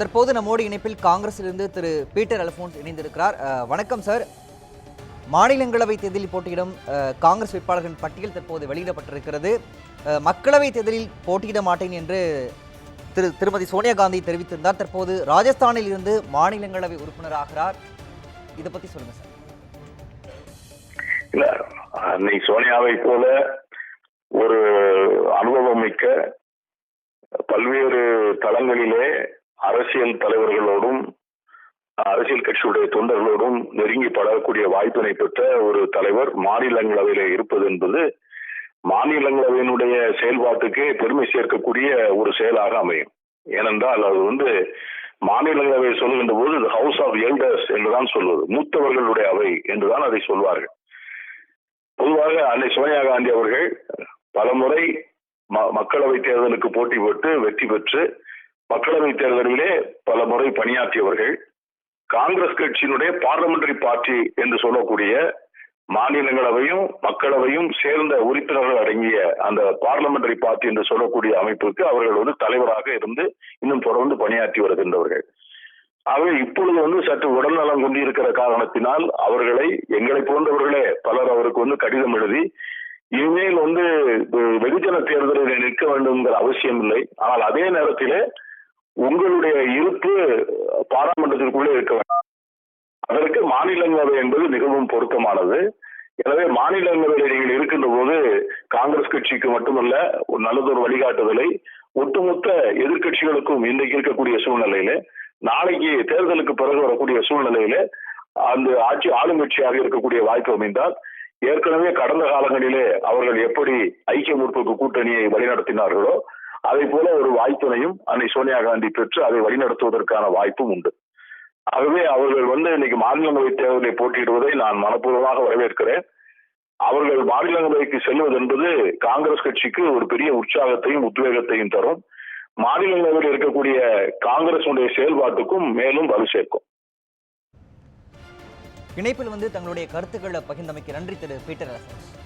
தற்போது நம்மோடு இணைப்பில் காங்கிரஸிலிருந்து திரு பீட்டர் அல்போன்ஸ் இணைந்திருக்கிறார். வணக்கம் சார். மாநிலங்களவை தேர்தலில் போட்டியிடும் காங்கிரஸ் வேட்பாளர்களின் பட்டியல் தற்போது வெளியிடப்பட்டிருக்கிறது. மக்களவை தேர்தலில் போட்டியிட மாட்டேன் என்று திரு திருமதி சோனியா காந்தி தெரிவித்திருந்தார். தற்போது ராஜஸ்தானில் இருந்து மாநிலங்களவை உறுப்பினராகிறார் இதை பத்தி சொல்லுங்க சார். இல்ல அன்னை சோனியாவை போல ஒரு அனுபவம் மிக்க பல்வேறு தளங்களிலே அரசியல் தலைவர்களோடும் அரசியல் கட்சியுடைய தொண்டர்களோடும் நெருங்கி படக்கூடிய வாய்ப்பினை பெற்ற ஒரு தலைவர் மாநிலங்களவையில இருப்பது என்பது மாநிலங்களவையினுடைய செயல்பாட்டுக்கே பெருமை சேர்க்கக்கூடிய ஒரு செயலாக அமையும். ஏனென்றால் அது வந்து மாநிலங்களவை சொல்லுகின்ற போது ஹவுஸ் ஆஃப் எல்டர்ஸ் என்றுதான் சொல்வது. மூத்தவர்களுடைய அவை என்றுதான் அதை சொல்வார்கள். பொதுவாக அன்னை சோனியா காந்தி அவர்கள் பலமுறை ம- மக்களவை தேர்தலுக்கு போட்டி போட்டு வெற்றி பெற்று மக்களவை தேர்தலிலே பல முறை பணியாற்றியவர்கள் காங்கிரஸ் கட்சியினுடைய பார்லமெண்டரி பார்ட்டி என்று சொல்லக்கூடிய மாநிலங்களவையும் மக்களவையும் சேர்ந்த உறுப்பினர்கள் அடங்கிய அந்த பார்லமெண்டரி பார்ட்டி என்று சொல்லக்கூடிய அமைப்புக்கு அவர்கள் வந்து தலைவராக இருந்து இன்னும் தொடர்ந்து பணியாற்றி வருகின்றவர்கள். ஆகவே இப்பொழுது வந்து சற்று உடல்நலம் கொண்டிருக்கிற காரணத்தினால் அவர்களை எங்களை போன்றவர்களே பலர் அவருக்கு வந்து கடிதம் எழுதி இனிமேல் வந்து வெகுஜன தேர்தலில் நிற்க வேண்டும்ங்கிற அவசியம் இல்லை ஆனால் அதே நேரத்திலே உங்களுடைய இருப்பு பாராளுமன்றத்திற்குள்ளே இருக்க வேண்டும். அதற்கு மாநிலங்களவை என்பது மிகவும் பொருத்தமானது. எனவே மாநிலங்களவையில் நீங்கள் இருக்கின்ற போது காங்கிரஸ் கட்சிக்கு மட்டுமல்ல ஒரு நல்லதொரு வழிகாட்டுதலை ஒட்டுமொத்த எதிர்க்கட்சிகளுக்கும் இன்றைக்கு இருக்கக்கூடிய சூழ்நிலையில நாளைக்கு தேர்தலுக்கு பிறகு வரக்கூடிய சூழ்நிலையில அந்த ஆட்சி ஆளுங்கட்சியாக இருக்கக்கூடிய வாய்ப்பு அமைந்தால் ஏற்கனவே கடந்த காலங்களிலே அவர்கள் எப்படி ஐக்கிய முற்போக்கு கூட்டணியை வழிநடத்தினார்களோ அதை போல ஒரு வாய்ப்பினையும் அன்னை சோனியா காந்தி பெற்று அதை வழிநடத்துவதற்கான வாய்ப்பும் உண்டு. ஆகவே அவர்கள் வந்து இன்னைக்கு மாநிலங்களவை தேர்தலை போட்டியிடுவதை நான் மனப்பூர்வமாக வரவேற்கிறேன். அவர்கள் மாநிலங்களவைக்கு செல்வது என்பது காங்கிரஸ் கட்சிக்கு ஒரு பெரிய உற்சாகத்தையும் உத்வேகத்தையும் தரும். மாநிலங்களவையில் இருக்கக்கூடிய காங்கிரசுடைய செயல்பாட்டுக்கும் மேலும் வலு சேர்க்கும். இணைப்பில் வந்து தங்களுடைய கருத்துக்களை பகிர்ந்தமைக்கு நன்றி திரு பீட்டர் அரசன்